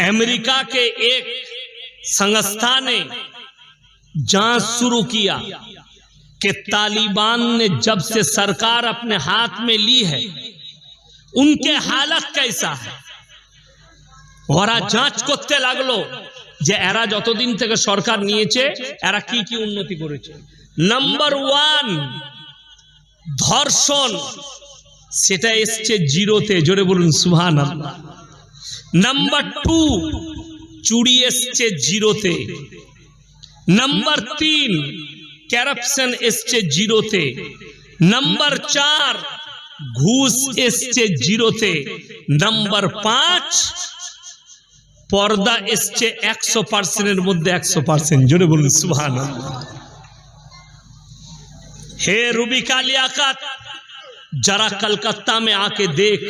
America के एक संस्था ने जांच शुरू किया कि तालिबान ने जब से सरकार अपने हाथ में ली है उनके हालत कैसा है ওরা যাঁচ করতে লাগলো যে এরা যতদিন থেকে সরকার নিয়েছে এরা কি কি উন্নতি করেছে নাম্বার ওয়ান ধর্ষণ সেটা এসছে জিরোতে জোরে বলুন সুহান আল্লাহ নাম্বার টু চুরি এসছে জিরোতে নাম্বার তিন ক্যারাপশন এসছে জিরোতে নাম্বার চার ঘুষ এসছে জিরোতে নাম্বার পাঁচ পর্দা এসছে একশো পার্সেন্টের মধ্যে একশো পার্সেন্ট জোরে বলুন সুহান হে রুবি কালিয়াকাত যারা কলকাতা মে আকে দেখ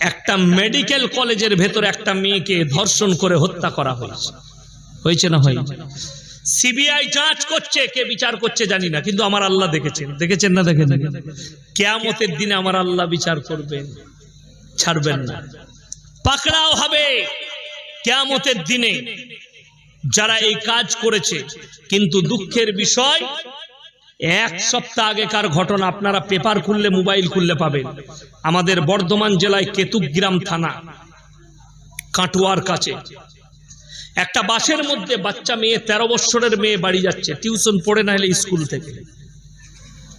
একটা মেডিকেল কলেজের ভেতর একটা মেয়েকে ধর্ষণ করে হত্যা করা হয়েছে। হয়েছে না হয়েছে? সিবিআই যাঁচ করছে, কে বিচার করছে জানি না, কিন্তু আমার আল্লাহ দেখেছেন। দেখেছেন না দেখেন কেয়ামতের দিনে আমার আল্লাহ বিচার করবেন ছাড়বেন না। পাকড়াও হবে। কেয়ামতের দিনে যারা এই কাজ করেছে, কিন্তু দুঃখের বিষয় এক সপ্তাহ আগেকার ঘটনা আপনারা পেপার খুললে, মোবাইল খুললে পাবেন। আমাদের বর্ধমান জেলায় কেতুগ্রাম থানা, কাটুয়ার কাছে। একটা বাসের মধ্যে বাচ্চা মেয়ে, তেরো বৎসরের মেয়ে বাড়ি যাচ্ছে, টিউশন পড়ে না হলে স্কুল থেকে।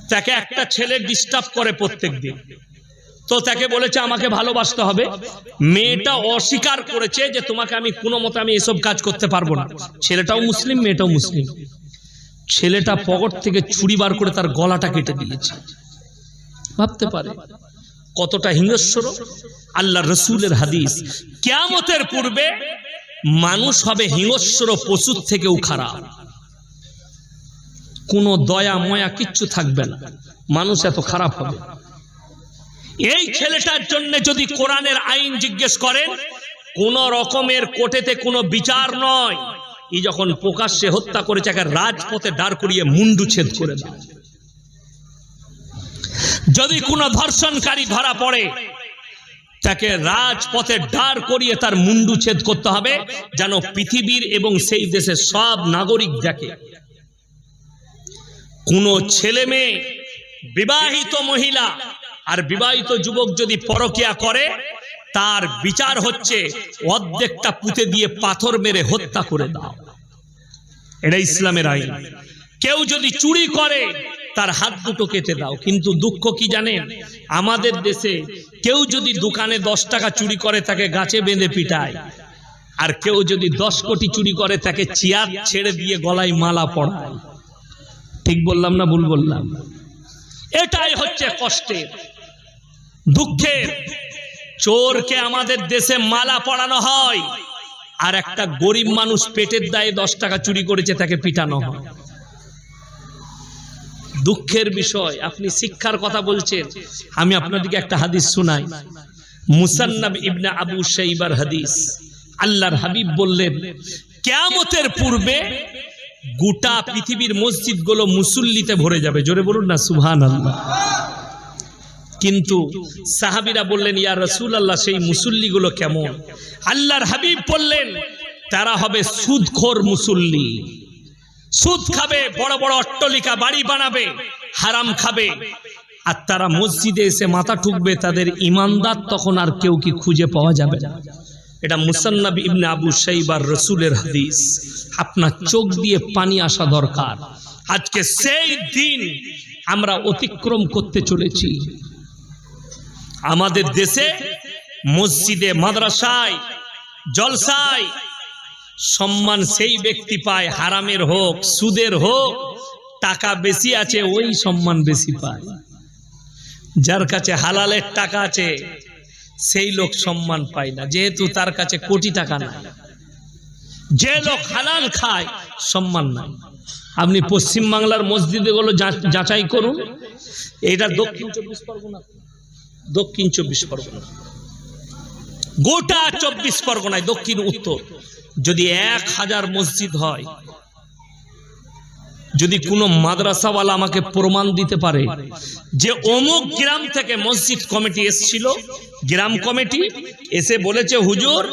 তাকে একটা ছেলে ডিস্টার্ব করে প্রত্যেক দিন তো তাকে বলেছে, আমাকে ভালোবাসতে হবে। মেয়েটা অস্বীকার করেছে যে তোমাকে আমি কোনো মতে আমি এসব কাজ করতে পারব না। ছেলেটাও মুসলিম, মেয়েটাও মুসলিম। ছেলেটা পকট থেকে ছুরি বার করে তার গলাটা কেটে দিয়েছে। ভাবতে পারে কতটা হিংস্র। আল্লাহ রসুলের হাদিস, কেয়ামতের পূর্বে মানুষ হবে হিংস্র পশুর থেকেও খারাপ। কোনো দয়া, ময়া কিচ্ছু থাকবে না। মানুষ এত খারাপ হবে। এই ছেলেটার জন্য যদি কোরআনের আইন জিজ্ঞেস করেন, কোন রকমের কোর্টেতে কোনো বিচার নয়। ই যখন প্রকাশ্যে হত্যা করেছে, একে রাজপথে দাঁড় করিয়ে মুন্ডু ছেদ করে যদি কোনো ধর্ষণকারী ধরা পড়ে, তাকে রাজপথে দাঁড় করিয়ে তার মুন্ডু ছেদ করতে হবে, যেন পৃথিবীর এবং সেই দেশের সব নাগরিক দেখে। কোনো ছেলে মেয়ে, বিবাহিত মহিলা আর বিবাহিত যুবক যদি পরকিয়া করে তার বিচার হচ্ছে অর্ধেকটা পুঁতে দিয়ে পাথর মেরে হত্যা করে দাও। এটা ইসলামের আইন। কেউ যদি চুরি করে, তার হাত দুটো কেটে দাও। কিন্তু দুঃখ কি জানেন? আমাদের দেশে কেউ যদি দোকানে দশ টাকা চুরি করে, তাকে গাছে বেঁধে পিটায়। আর কেউ যদি দশ কোটি চুরি করে, তাকে চেয়ার ছেড়ে দিয়ে গলায় মালা পড়ায় ঠিক বললাম না ভুল বললাম? এটাই হচ্ছে কষ্টের, দুঃখের। চোরকে আমাদের দেশে মালা পড়ানো হয়। আর একটা গরিব মানুষ পেটের দায়ে দশ টাকা চুরি করেছে, তাকে পিটানো হয়। দুঃখের বিষয়, আপনি শিক্ষার কথা বলছেন। আমি আপনাদেরকে একটা হাদিস শোনাই। মুসান্নাব ইবনে আবু শাইবার হাদিস। আল্লাহর হাবিব বললেন, কেয়ামতের পূর্বে গোটা পৃথিবীর মসজিদগুলো মুসল্লিতে ভরে যাবে। জোরে বলুন না সুহান আল্লাহ কিন্তু সাহাবিরা বললেন, ইয়া রসুল আল্লাহ সেই মুসল্লিগুলো কেমন? আল্লাহর হাবিব বললেন, তারা হবে সুদখোর মুসল্লি। সুদ খাবে, বড় বড় অট্টলিকা, বাড়ি বানাবে, হারাম খাবে। আর তারা মসজিদে এসে মাথা ঠুকবে, তাদের ইমানদার তখন আর কেউ কি খুঁজে পাওয়া যাবে না? এটা মুসান্নাব ইবনে আবু সাইবার রসুলের হাদিস। আপনার চোখ দিয়ে পানি আসা দরকার। আজকে সেই দিন আমরা অতিক্রম করতে চলেছি। আমাদের দেশে মসজিদে, মাদ্রাসায়, জলসায় সম্মান সেই ব্যক্তি পায়, হারামের হোক, সুদের হোক, টাকা বেশি আছে, ওই সম্মান বেশি পায়। যার কাছে হালালের টাকা আছে, সেই লোক সম্মান পায় না, যেহেতু তার কাছে কোটি টাকা নাই। যে লোক হালাল খায়, সম্মান নাই। আপনি পশ্চিম বাংলার মসজিদগুলো যা- যাচাই করুন, এটা দক্ষিণ চব্বিশ পরগনা দক্ষিণ চব্বিশ পরগনা। গোটা চব্বিশ পরগনায় দক্ষিণ, উত্তর। যদি এক হাজার মসজিদ হয়, যদি কোনো মাদ্রাসাওয়ালা আমাকে প্রমাণ দিতে পারে যে অমুক গ্রাম থেকে মসজিদ কমিটি এসছিল, গ্রাম কমিটি এসে বলেছে, হুজুর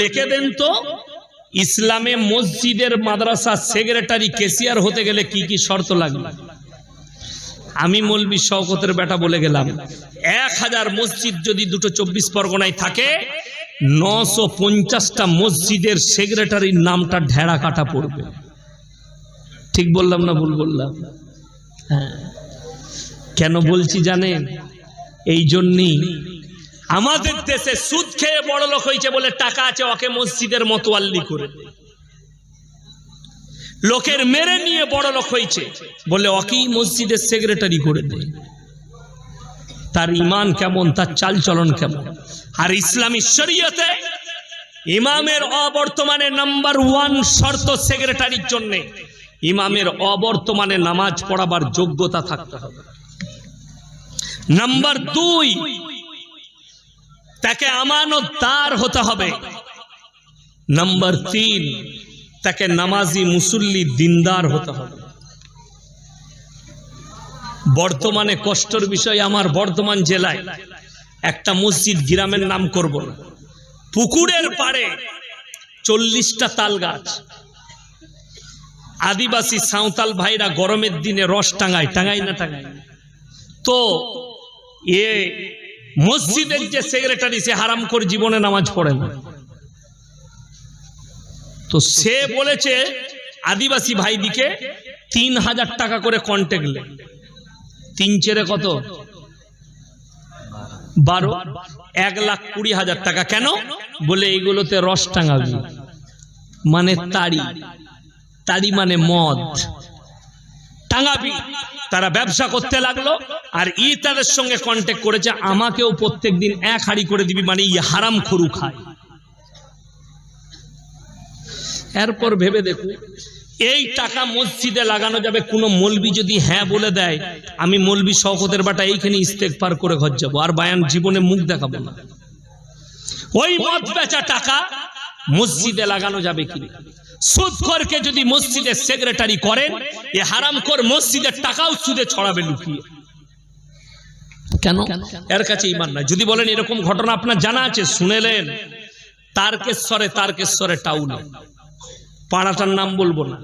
লিখে দেন তো, ইসলামে মসজিদের মাদ্রাসা সেক্রেটারি কেসিয়ার হতে গেলে কি কি শর্ত লাগবে? আমি মলবি শওকতের বেটা বলে গেলাম, এক হাজার মসজিদ যদি দুটো চব্বিশ পরগনায় থাকে, নশো পঞ্চাশটা মসজিদের সেক্রেটারির নামটা ঢেড়া কাটা পড়বে। ঠিক বললাম না ভুল বললাম? হ্যাঁ। কেন বলছি জানেন? এই জন্যই। আমাদের দেশে সুদ খেয়ে বড় লোক হয়েছে বলে টাকা আছে, ওকে মসজিদের মতোয়াল্লি করে। লোকের মেরে নিয়ে বড় লোক হয়েছে। বলে ওকেই মসজিদের সেক্রেটারি করে দেয় তার ইমান কেমন, তার চালচলন কেমন? আর ইসলামী শরীয়তে ইমামের অবর্তমানে নাম্বার ওয়ান শর্ত সেক্রেটারির জন্য ইমামের অবর্তমানে নামাজ পড়াবার যোগ্যতা থাকতে হবে। নাম্বার দুই, তাকে আমানত তার হতে হবে। নাম্বার তিন তাকে নামাজি মুসল্লি দিনদার হতে হবে। বর্তমানে কষ্টর বিষয়, আমার বর্ধমান জেলায় একটা মসজিদ গ্রামের নাম করব না। পুকুরের পাড়ে চল্লিশটা তাল গাছ আদিবাসী সাঁওতাল ভাইরা গরমের দিনে রস টাঙায় টাঙায় না টাঙায়? তো এ মসজিদের যে সেক্রেটারি সে হারাম করে জীবনে নামাজ পড়ে না। তো সে বলেছে, আদিবাসী ভাইদিকে তিন হাজার টাকা করে কন্ট্যাক্ট লে। তিন চেরে কত? বারো। এক লাখ কুড়ি হাজার টাকা। কেন? বলে, এইগুলোতে রস টাঙাবি। মানে তাড়ি তাড়ি মানে মদ। টাঙাবি। তারা ব্যবসা করতে লাগল, আর ই তাদের সঙ্গে কন্ট্যাক্ট করেছে। আমাকেও প্রত্যেক দিন এক হাড়ি করে দিবি মানে ই হারাম খরু খায়। এরপর ভেবে দেখুন এই টাকা মসজিদে লাগানো যাবে, কোনো মলবি যদি হ্যাঁ বলে দেয়, আমি মলবি শওকতের বাটা এইখানে ইস্তেক পার করে ঘর যাব, আর বায়ান জীবনে মুখ দেখাবো না। ওই মদ বেচা টাকা মসজিদে লাগানো যাবে কি সুদখোরকে যদি মসজিদের সেক্রেটারি করেন, এ হারামখোর মসজিদের টাকাও সুদে ছড়াবে লুকিয়ে। কেন? এর কাছে ইমান নাই। যদি বলেন এরকম ঘটনা আপনার জানা আছে, শুনেলেন। তারকেশ্বরে তারকেশ্বরে টাউনে পাড়াটার নাম বলব না।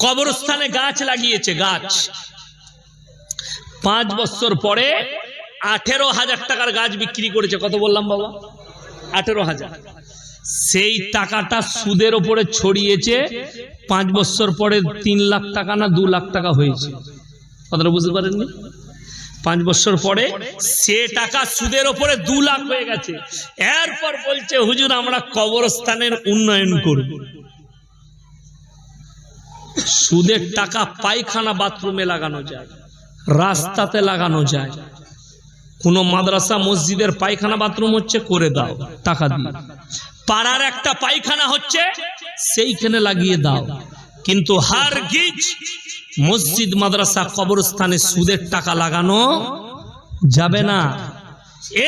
কবরস্থানে গাছ লাগিয়েছে, গাছ। পাঁচ বছর পরে আঠেরো হাজার টাকার গাছ বিক্রি করেছে। কত বললাম বাবা? আঠেরো হাজার। সেই টাকাটা সুদের ওপরে ছড়িয়েছে। পাঁচ বছর পরে তিন লাখ টাকা না দু লাখ টাকা হয়েছে। কথাটা বুঝতে পারেননি? পাঁচ বছর পরে সে টাকা সুদের ওপরে দু লাখ হয়ে গেছে। এরপর বলছে, হুজুর, আমরা কবরস্থানের উন্নয়ন করব। সুদের টাকা পায়খানা বাথরুমে লাগানো যায়, রাস্তাতে লাগানো যায়। কোনো মাদ্রাসা, মসজিদের পায়খানা বাথরুম হচ্ছে করে দাও, টাকা দিয়ে। পাড়ার একটা পায়খানা হচ্ছে সেইখানে লাগিয়ে দাও। কিন্তু হার গিজ মসজিদ, মাদ্রাসা, কবরস্থানে সুদের টাকা লাগানো যাবে না।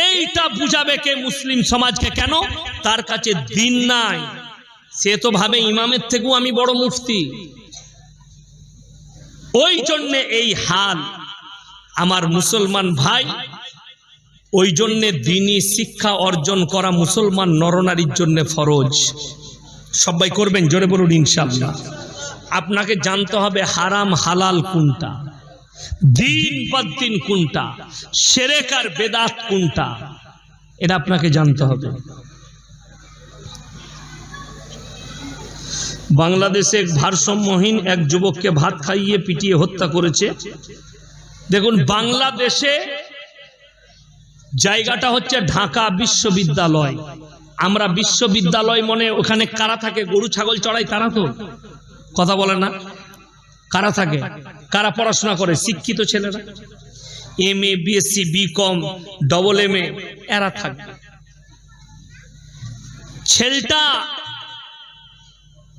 এইটা বুঝাবে কে মুসলিম সমাজকে কেন? তার কাছে দিন নাই। সে তো ভাবে ইমামের থেকেও আমি বড় মুফতি। ওই জন্যে এই হাল আমার মুসলমান ভাই ওই জন্যে দিনই শিক্ষা অর্জন করা মুসলমান নরনারীর জন্য ফরজ। সবাই করবেন, জোরে বলুন ইনশাল্লাহ আপনাকে জানতে হবে হারাম হালাল কোনটা, দিন দিন কোনটা সেরেকার বেদাত কোনটা, এটা আপনাকে জানতে হবে। বাংলাদেশে এক ভারসাম্যহীন এক যুবককে ভাত খাইয়ে পিটিয়ে হত্যা করেছে। দেখুন, বাংলাদেশে জায়গাটা হচ্ছে ঢাকা বিশ্ববিদ্যালয়। আমরা বিশ্ববিদ্যালয় মনে ওখানে কারা থাকে? গরু, ছাগল চড়াই তারা তো? কথা বলে না। কারা থাকে? কারা পড়াশোনা করে? শিক্ষিত ছেলেরা। M A BSc B com double M এরা থাকবে ছেলেটা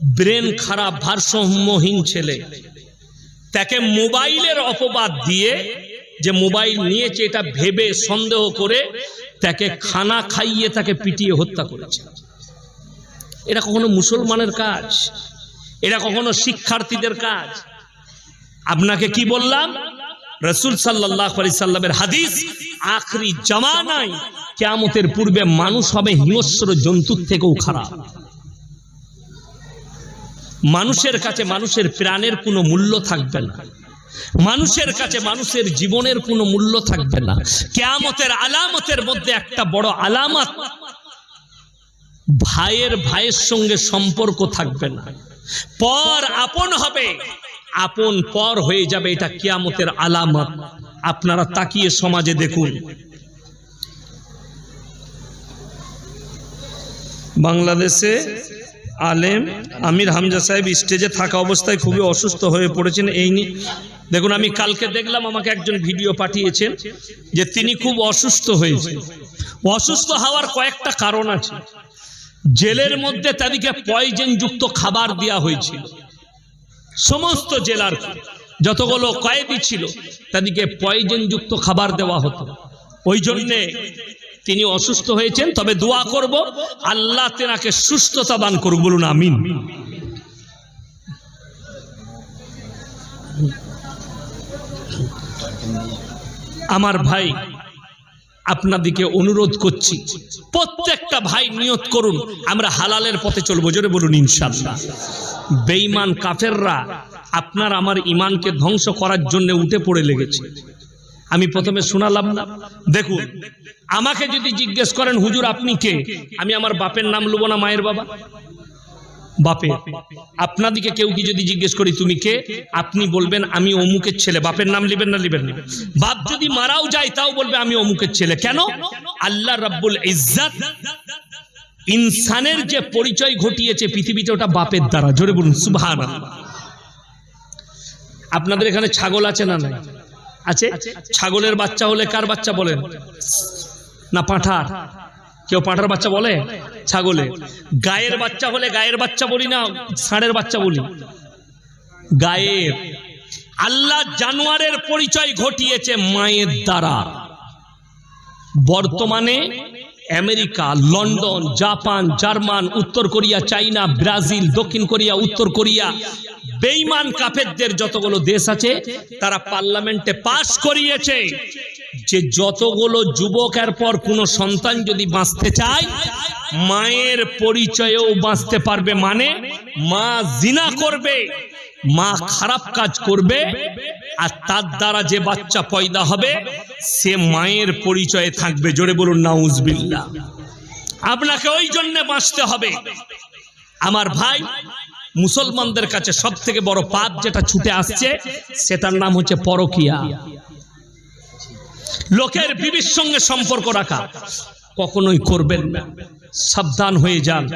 ব্রেন খারাপ, ভারসাম্যহীন ছেলে। তাকে মোবাইলের অপবাদ দিয়ে যে মোবাইল নিয়েছে, এটা ভেবে সন্দেহ করে তাকে খানা খাইয়ে তাকে পিটিয়ে হত্যা করেছে। এটা কখনো মুসলমানের কাজ? এটা কখনো শিক্ষার্থীদের কাজ? আপনাকে কি বললাম? রসুল সাল্লাহ সাল্লামের হাদিস, আখরি জামানায় কেয়ামতের পূর্বে মানুষ হবে হিংস্র জন্তুর থেকেও খারাপ। মানুষের কাছে মানুষের প্রাণের কোনো মূল্য থাকবে না। মানুষের কাছে মানুষের জীবনের কোনো মূল্য থাকবে না। কেয়ামতের আলামতের মধ্যে একটা বড় আলামত, ভাইয়ের ভাইয়ের সঙ্গে সম্পর্ক থাকবে না। পর আপন হবে, আপন পর হয়ে যাবে এটা কিয়ামতের আলামত। আপনারা তাকিয়ে সমাজে দেখুন। বাংলাদেশে আলেম আমির হামজা সাহেব স্টেজে থাকা অবস্থায় খুবই অসুস্থ হয়ে পড়েছেন, এই নিয়ে। দেখুন, আমি কালকে দেখলাম আমাকে একজন ভিডিও পাঠিয়েছেন যে তিনি খুব অসুস্থ হয়েছে অসুস্থ হওয়ার কয়েকটা কারণ আছে। জেলের মধ্যে তাদেরকে পয়জেন যুক্ত খাবার দেওয়া হয়েছিল সমস্ত জেলার যতগুলো কয়েদি ছিল, তাদেরকে পয়জেন যুক্ত খাবার দেওয়া হতো। ওই জন্যে তিনি অসুস্থ হয়েছেন, তবে দোয়া করব, আল্লাহ তেনাকে সুস্থতা দান করুক, বলুন আমিন। আমার ভাই আপনাদিকে অনুরোধ করছি, প্রত্যেকটা ভাই নিয়ত করুন, আমরা হালালের পথে চলবো, জোরে বলুন ইনশাল্লাহ বেঈমান কাফেররা, আপনার আমার ইমানকে ধ্বংস করার জন্য উঠে পড়ে লেগেছে। আমি প্রথমে শোনালাম না দেখুন আমাকে যদি জিজ্ঞেস করেন, হুজুর, আপনি কে? আমি আমার বাপের নাম লুবো না মায়ের বাবা? বাপে, আপনাদিকে কেউ কি যদি জিজ্ঞেস করি, তুমি কে? আপনি বলবেন, আমি অমুকের ছেলে। বাপের নাম লিবেন না, লিবেন বাপ যদি মারাও যায়, তাও বলবে, আমি অমুকের ছেলে। কেন? আল্লাহ রাব্বুল ইজ্জাত ইনসানের যে পরিচয় ঘটিয়েছে পৃথিবীতে, ওটা বাপের দ্বারা। জোরে বলুন সুবহান আপনাদের এখানে ছাগল আছে না নাই? আছে? ছাগলের বাচ্চা হলে কার বাচ্চা বলেন? না পাঁঠার? কেউ পাঁঠার বাচ্চা বলে? ছাগলে। গায়ের বাচ্চা হলে গায়ের বাচ্চা বলি না, ষাঁড়ের বাচ্চা বলি। গায়ের। আল্লাহ জানোয়ারের পরিচয় ঘটিয়েছে মায়ের দ্বারা। বর্তমানে আমেরিকা, লন্ডন, জাপান, জার্মান, উত্তর কোরিয়া, চাইনা, ব্রাজিল, দক্ষিণ কোরিয়া, উত্তর কোরিয়া, বেইমান কাফেরদের যতগুলো দেশ আছে, তারা পার্লামেন্টে পাশ করিয়েছে। যে যতগুলো যুবকের পর কোনো সন্তান যদি বাঁচতে চায়, মায়ের পরিচয়েও বাঁচতে পারবে মানে মা জিনা করবে, মা খারাপ কাজ করবে, আর তার দ্বারা যে বাচ্চা পয়দা হবে সে মায়ের পরিচয়ে থাকবে, জোরে বলুন নাউজবিল্লা আপনাকে ওই জন্য বাঁচতে হবে। আমার ভাই মুসলমানদের কাছে সব থেকে বড় পাপ যেটা ছুটে আসছে, সেটার নাম হচ্ছে পরকিয়া। লোকের বিবির সঙ্গে সম্পর্ক রাখা। কখনোই করবেন না। সাবধান হয়ে যান।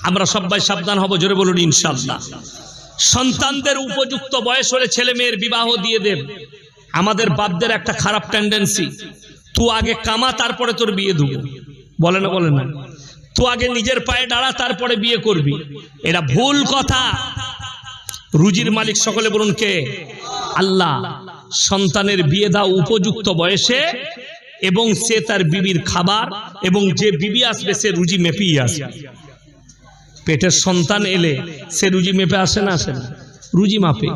আমরা সবাই সাবধান হব, জোরে বলুন ইনশাল্লাহ সন্তানদের উপযুক্ত বয়স হলে ছেলে মেয়ের বিবাহ দিয়ে দেন। আমাদের বাপদের একটা খারাপ টেন্ডেন্সি তুই আগে কামা, তারপরে তোর বিয়ে দেবো বলে না বলে না। তুই আগে নিজের পায়ে দাঁড়া, তারপরে বিয়ে করবি। এটা ভুল কথা। রুজির মালিক সকলে বলুন কে? আল্লাহ। সন্তানের বিয়ে দাও উপযুক্ত বয়সে এবং সে তার বিবির খাবার এবং যে বিবি আসবে, সে রুজি মেপেই আসবে। পেটের সন্তান এলে সে রুজি মেপে আসে না আসে না। রুজি মাপে।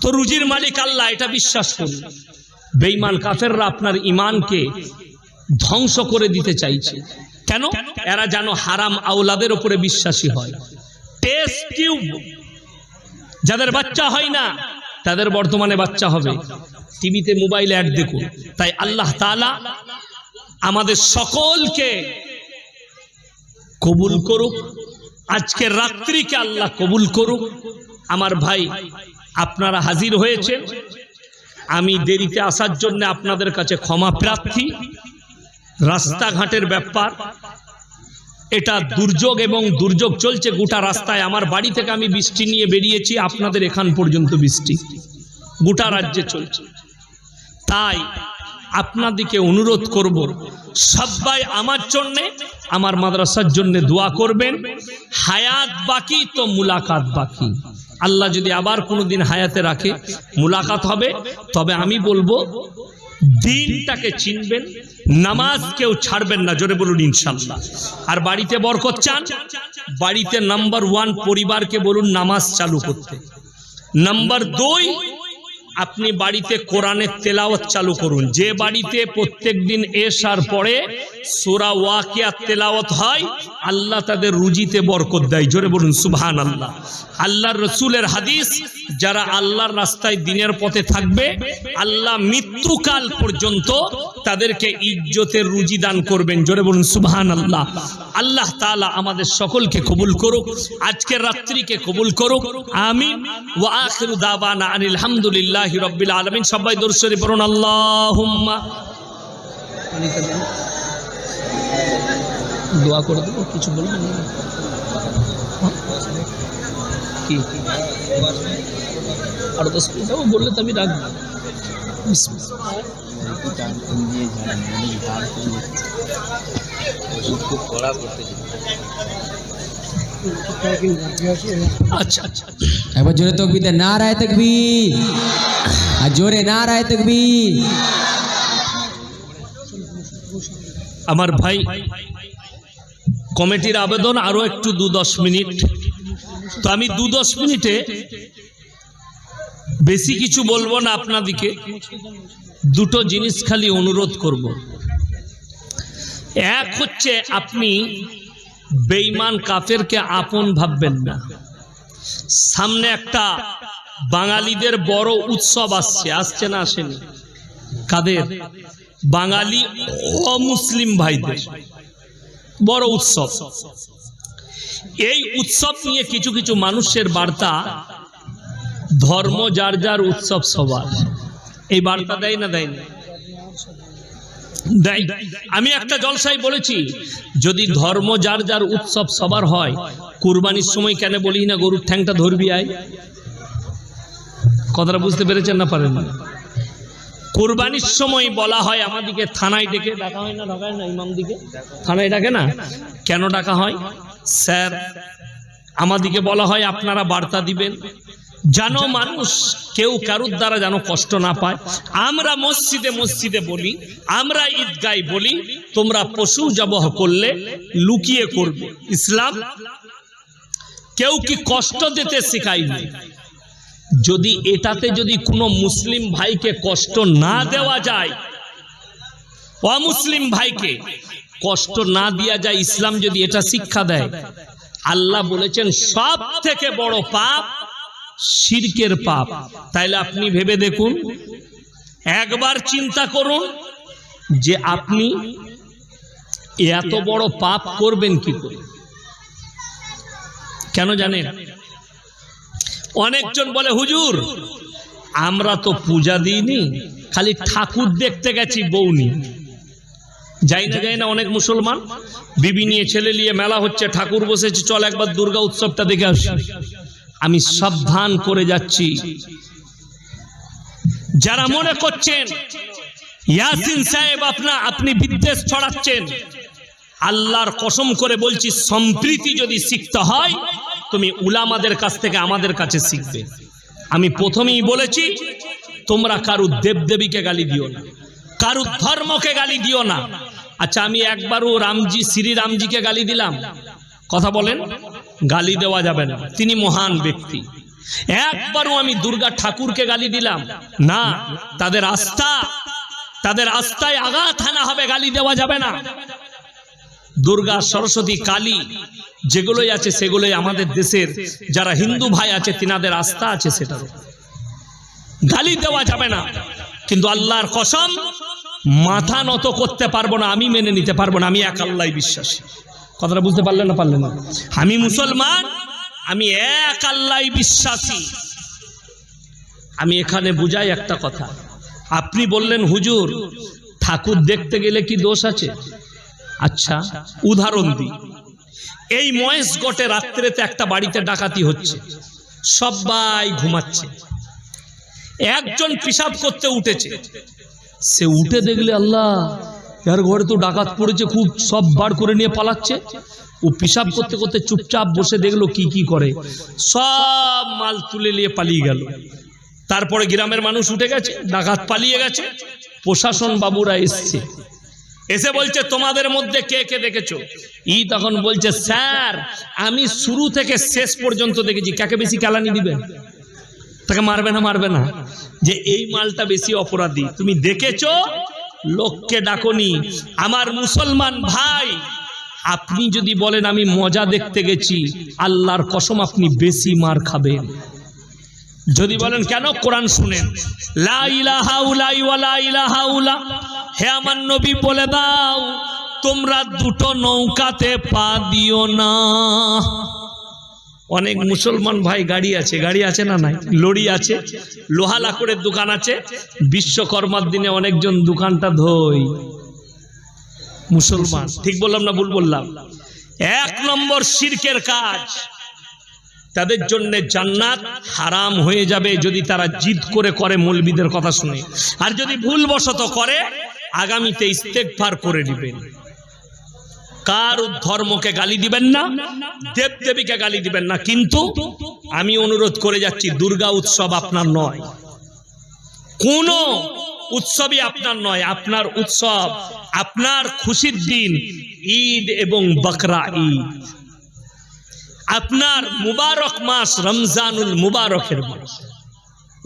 তো রুজির মালিক আল্লাহ, এটা বিশ্বাস করুন। বেঈমান কাফেররা আপনার ইমানকে ধ্বংস করে দিতে চাইছে। কেন? এরা যেন হারাম আওলাদের উপরে বিশ্বাসী হয়। টেস্ট যাদের বাচ্চা হয় না, তাদের বর্তমানে বাচ্চা হবে। টিভিতে মোবাইল অ্যাড দেখুন। তাই আল্লাহ তাআলা আমাদের সকলকে কবুল করুক। আজকের রাত্রিকে আল্লাহ কবুল করুক। আমার ভাই, আপনারা হাজির হয়েছেন। আমি দেরিতে আসার জন্য আপনাদের কাছে ক্ষমা প্রার্থী। রাস্তাঘাটের ব্যাপার, এটা দুর্যোগ এবং দুর্যোগ চলছে গোটা রাস্তায়। আমার বাড়ি থেকে আমি বৃষ্টি নিয়ে বেরিয়েছি, আপনাদের এখান পর্যন্ত বৃষ্টি। গোটা রাজ্যে চলছে। তাই আপনাদিকে অনুরোধ করব, সবাই আমার জন্যে, আমার মাদ্রাসার জন্য দোয়া করবেন। হায়াত বাকি তো মুলাকাত বাকি। আল্লাহ যদি আবার কোনো দিন হায়াতে রাখে, মুলাকাত হবে। তবে আমি বলব, দিনটাকে চিনবেন নামাজ কেউ ছাড়বেন না, জোরে বলুন ইনশাল্লাহ আর বাড়িতে বরকত চান? বাড়িতে নাম্বার ওয়ান পরিবারকে বলুন, নামাজ চালু করতে। নাম্বার দুই আপনি বাড়িতে কোরআনের তেলাওয়াত চালু করুন। যে বাড়িতে প্রত্যেক দিন এসার পরে সোরা ওয়াকিয়া তেলাওয়াত হয়, আল্লাহ তাদের রুজিতে বরকত দেয়। জোরে বলুন সুবহান আল্লাহ আল্লাহর রসুলের হাদিস, যারা আল্লাহর রাস্তায় দিনের পথে থাকবে, আল্লাহ মৃত্যুকাল পর্যন্ত তাদেরকে ইজ্জতের রুজি দান করবেন। জোরে বলুন সুবহান আল্লাহ আল্লাহ তাআলা আমাদের সকলকে কবুল করুক আজকের রাত্রিকে কবুল করুক। আমিন। ওয়া আখিরু দাওয়ানা আনিল হামদুলিল্লাহি রাব্বিল আলামিন, সবাই দরুদ শরীফ পড়ুন, আল্লাহুম্মা। দোয়া করে দেবো, কিছু বলবেন কি? আরও দশ মিনিট যাব, বললে তো আমি রাখব আচ্ছা আচ্ছা একবার জোরে তকবিতে না রায় তকবীর। আর জোরে না রায় তকবীর। আমার ভাই কমিটির আবেদন আরও একটু দু দশ মিনিট। তো আমি দু দশ মিনিটে বেশি কিছু বলব না আপনাদিকে। দুটো জিনিস খালি অনুরোধ করব। এক হচ্ছে আপনি বেঈমান কাফেরকে আপন ভাববেন না। সামনে একটা বাঙালিদের বড় উৎসব আসছে আসছে না আসেনি? কাদের? বাঙালি অমুসলিম ভাইদের। বড় উৎসব। এই উৎসব নিয়ে কিছু কিছু মানুষের বার্তা, ধর্ম যার যার উৎসব সবার। এই বার্তা দেয় না দেয় না? দেয় আমি একটা জলসাই বলেছি, যদি ধর্ম যার যার উৎসব সবার হয়, কুরবানির সময় কেন বলি না গরুর ঠ্যাংটা ধরবি আয়? কথাটা বুঝতে পেরেছেন না পারেন? না কোরবানির সময় বলা হয় আমাদিকে থানায় ডেকে, ডাকা হয় না ডাকা হয় না, ইমাম দিকে? থানায় ডাকে না? কেন ডাকা হয়? স্যার, আমাদিকে বলা হয় আপনারা বার্তা দিবেন। যেন মানুষ কেউ কারুর দ্বারা যেন কষ্ট না পায়? আমরা মসজিদে মসজিদে বলি, আমরা ঈদগায় বলি, তোমরা পশু জবহ করলে লুকিয়ে করবে। ইসলাম, কেউ কি কষ্ট দিতে শেখায়নি? যদি এটাতে যদি কোনো মুসলিম ভাইকে কষ্ট না দেওয়া যায়, অমুসলিম ভাইকে কষ্ট না দেওয়া যায়, ইসলাম যদি এটা শিক্ষা দেয়? আল্লাহ বলেছেন সব থেকে বড় পাপ শিরকের পাপ। তাইলে আপনি ভেবে দেখুন, একবার চিন্তা করুন যে আপনি এত বড় পাপ করবেন কি করে। কেন জানেন? অনেকজন বলে, হুজুর, আমরা তো পূজা দিইনি, খালি ঠাকুর দেখতে গেছি বউনি যাই না যাই না, অনেক মুসলমান, বিবি নিয়ে ছেলে নিয়ে মেলা হচ্ছে, ঠাকুর বসেছে, চল একবার দুর্গা উৎসবটা দেখে আসি। আমি সাবধান করে যাচ্ছি। যারা মনে করছেন, ইয়াসিন সাহেব আপনা, আপনি বিদ্বেষ ছড়াচ্ছেন, আল্লাহর কসম করে বলছি, সম্প্রীতি যদি শিখতে হয়, তুমি উলামাদের কাছ থেকে আমাদের কাছে শিখবে। আমি প্রথমেই বলেছি, তোমরা কারু দেবদেবীকে গালি দিও না কারু ধর্মকে গালি দিও না। আচ্ছা আমি একবারও রামজি শ্রী রামজিকে গালি দিলাম। কথা বলেন। গালি দেওয়া যাবে না। তিনি মহান ব্যক্তি। একবারও আমি দুর্গা ঠাকুরকে গালি দিলাম। না, তাদের আস্থা, তাদের আস্থায় আঘাত হানা হবে, গালি দেওয়া যাবে না। দুর্গা, সরস্বতী, কালী, যেগুলোই আছে, সেগুলোই আমাদের দেশের যারা হিন্দু ভাই আছে, তিনাদের আস্থা আছে সেটার গালি দেওয়া যাবে না। কিন্তু আল্লাহর কসম, মাথা নত করতে পারব না, আমি মেনে নিতে পারব না, আমি এক আল্লাহ বিশ্বাসী। কথাটা বুঝতে পারলেন না পারলেন না? আমি মুসলমান, আমি এক আল্লাহ বিশ্বাসী। আমি এখানে বুঝাই একটা কথা। আপনি বললেন, হুজুর, ঠাকুর দেখতে গেলে কি দোষ আছে? আচ্ছা উদাহরণ দিই। এই মহেশ গটে রাত্রেতে একটা বাড়িতে ডাকাতি হচ্ছে। সবাই ঘুমাচ্ছে। একজন পিসাব করতে উঠেছে। সে উঠে দেখলে আল্লাহ যার ঘরে তো ডাকাত পড়েছে, খুব সব বার করে নিয়ে পালাচ্ছে। ও পিসাব করতে করতে চুপচাপ বসে দেখল কি কি করে। সব মাল তুলে নিয়ে পালিয়ে গেল। তারপরে গ্রামের মানুষ উঠে গেছে, ডাকাত পালিয়ে গেছে, প্রশাসন বাবুরা এসছে। এসে বলছে, তোমাদের মধ্যে কে কে দেখেছ? ই তখন বলছে, স্যার, আমি শুরু থেকে শেষ পর্যন্ত দেখেছি। কাকে বেশি কালানি দিবেন? তাকে মারবে না মারবে না। যে এই মালটা বেশি অপরাধী। তুমি দেখেছ? লোককে ডাকনি, আমার মুসলমান ভাই, আপনি যদি বলেন আমি মজা দেখতে গেছি, আল্লাহর কসম আপনি বেশি মার খাবেন। যদি বলেন, কেন কোরআন শুনেন? হে আমার নবী, বলে দাও, তোমরা দুটো নৌকাতে পা দিও না। অনেক মুসলমান ভাই গাড়ি আছে। গাড়ি আছে না নাই? লড়ি আছে। লোহা লাকড়ের দোকান আছে। বিশ্বকর্মার দিনে অনেকজন দোকানটা ধোয়। মুসলমান। ঠিক বললাম না ভুল বললাম? এক নম্বর শিরকের কাজ। তাদের জন্য জান্নাত হারাম হয়ে যাবে যদি তারা জিদ করে করে মৌলবিদের কথা শুনে। আর যদি ভুলবশত করে আগামীতে ইস্তেকভার করে দিবেন। কার ধর্মকে গালি দিবেন না দেব দেবীকে গালি দিবেন না। কিন্তু আমি অনুরোধ করে যাচ্ছি, দুর্গা উৎসব আপনার নয়। কোন উৎসবই আপনার নয়, আপনার উৎসব, আপনার খুশির দিন, ঈদ এবং বকরা ঈদ। আপনার মুবারক মাস রমজানুল মুবারকের মাস।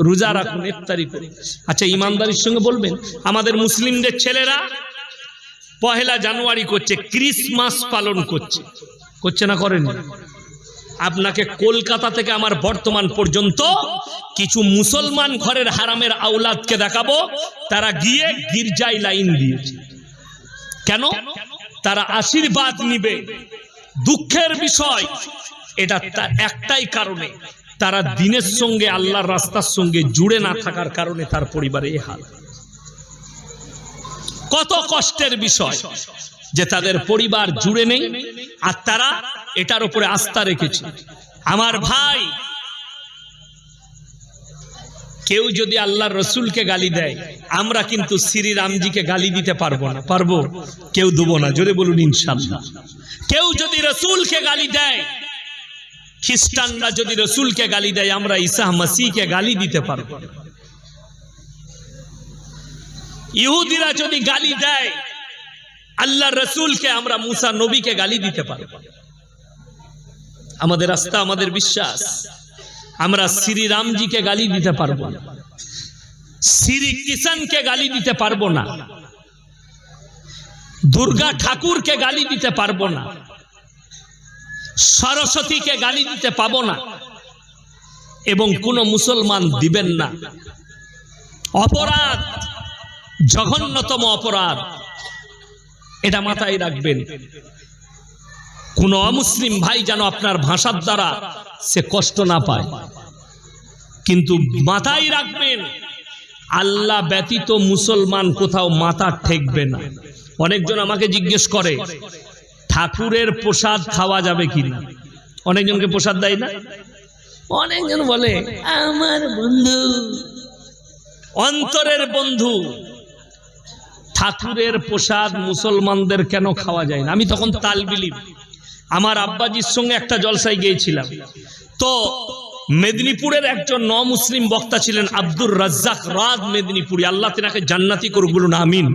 রোজা রাখুন, ইফতারি করুন। আচ্ছা ইমানদারির সঙ্গে বলবেন, আমাদের মুসলিমদের ছেলেরা পহেলা জানুয়ারি করছে, ক্রিসমাস পালন করছে। করছে না করেন? আপনাকে কলকাতা থেকে আমার বর্তমান পর্যন্ত কিছু মুসলমান ঘরের হারামের আওলাদকে দেখাবো, তারা গিয়ে গির্জায় লাইন দিয়েছে। কেন? তারা আশীর্বাদ নিবে। দুঃখের বিষয়, এটা তার একটাই কারণে। তারা দিনের সঙ্গে, আল্লাহর রাস্তার সঙ্গে জুড়ে না থাকার কারণে তার পরিবারে এ হাল। কত কষ্টের বিষয় যে তাদের পরিবার জুড়ে নেই, আর তারা এটার উপরে আস্থা রেখেছে। আমার ভাই, কেউ যদি আল্লাহর রসুলকে গালি দেয়, আমরা কিন্তু শ্রী রামজিকে গালি দিতে পারব না। পারব? কেউ দেবো না। জোরে বলুন ইনশাল্লাহ কেউ যদি রসুলকে গালি দেয়, খ্রিস্টানরা যদি রসুলকে গালি দেয়, আমরা ঈসা মাসিকে গালি দিতে পারব না। ইহুদিরা যদি গালি দেয় আল্লাহ রসুলকে আমরা মুসা নবীকে গালি দিতে পারব। আমাদের আস্থা আমাদের বিশ্বাস, আমরা শ্রী রামজিকে গালি দিতে পারব না। শ্রী কিষানকে গালি দিতে পারব না। দুর্গা ঠাকুরকে গালি দিতে পারব না। সরস্বতীকে গালি দিতে পাবো না। এবং কোনো মুসলমান দিবেন না। অপরাধ জঘন্যতম অপরাধ। এটা মাথায় রাখবেন। কোন অমুসলিম ভাই যেন আপনার ভাষার দ্বারা সে কষ্ট না পায়। কিন্তু মাথায় রাখবেন, আল্লাহ ব্যতীত মুসলমান কোথাও মাথা ঠেকবে না। অনেকজন আমাকে জিজ্ঞেস করে, ঠাকুরের প্রসাদ খাওয়া যাবে কিনা? অনেকজনকে প্রসাদ দেয় না? অনেকজন বলে, আমার বন্ধু, অন্তরের বন্ধু ঠাকুরের প্রসাদ মুসলমানদের কেন খাওয়া যায় না? আমি তখন তাল বিলিব আমার আব্বাজির সঙ্গে একটা জলসায় গিয়েছিলাম। তো মেদিনীপুরের একজন ন মুসলিম বক্তা ছিলেন আব্দুর রাজ্জাক রাত মেদিনীপুরি। আল্লাহ তেনাকে জান্নাতি করুক বলুন, আমিন।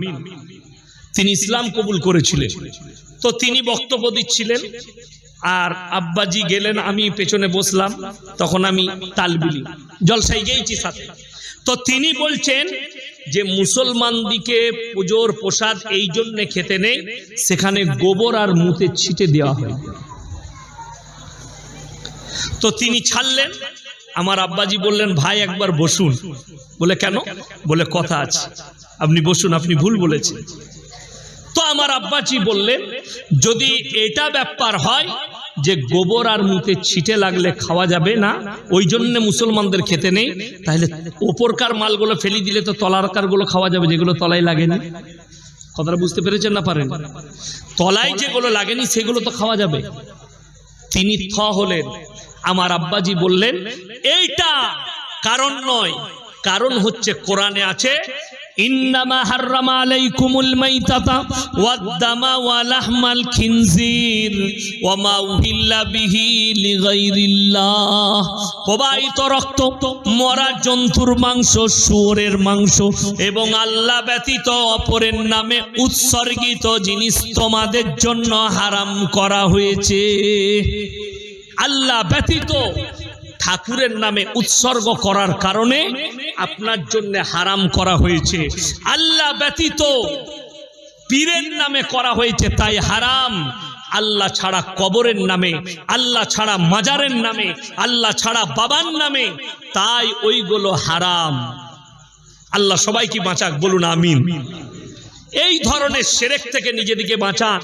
তিনি ইসলাম কবুল করেছিলেন। তো তিনি বক্তব্য দিচ্ছিলেন আর আব্বাজি গেলেন, আমি পেছনে বসলাম, তখন আমি তালবিলি জলসাই গেইছি সাথে। তো তিনি বলছেন যে মুসলমান দিকে পুজোর প্রসাদ এই জন্য খেতে নেই, সেখানে গোবর আর মুতে ছিটে দেওয়া হয়। তো তিনি ছাড়লেন। আমার আব্বাজি বললেন, ভাই, একবার বসুন। বলে, কেন? বলে, কথা আছে। আপনি বসুন, আপনি ভুল বলেছেন। তো আমার আব্বাজি বললেন, যদি এটা ব্যাপার হয় যে গোবর আর মুখে ছিটে লাগলে খাওয়া যাবে না, ওই জন্য মুসলমানদের খেতে নেই। তাহলে ওপরকার মালগুলো ফেলি দিলে তো তলারকারগুলো খাওয়া যাবে, যেগুলো তলায় লাগেনি। কথাটা বুঝতে পেরেছেন না পারেন? তলায় যেগুলো লাগেনি, সেগুলো তো খাওয়া যাবে। তিনি থ হলেন। আমার আব্বাজি বললেন, এইটা কারণ নয়। কারণ হচ্ছে কোরআনে আছে ইন্নামা হাররামা আলাইকুমুল মাইতাতা ওয়াদ-দামা খিনজির ওয়া মা উহিল্লা প্রবাহিত রক্ত, মরা জন্তুর মাংস, শুয়োরের মাংস এবং আল্লাহ ব্যতীত অপরের নামে উৎসর্গিত জিনিস তোমাদের জন্য হারাম করা হয়েছে। আল্লাহ ব্যতীত ঠাকুরের নামে উৎসর্গ করার কারণে আপনার জন্য হারাম করা হয়েছে। আল্লাহ ব্যতীত পীরের নামে করা হয়েছে তাই হারাম। আল্লাহ ছাড়া কবরের নামে, আল্লাহ ছাড়া মাজারের নামে, আল্লাহ ছাড়া বাবার নামে তাই ওইগুলো হারাম। আল্লাহ সবাইকে বাঁচাক, বলুন আমিন। এই ধরনের সেরেক থেকে নিজেদিকে বাঁচান।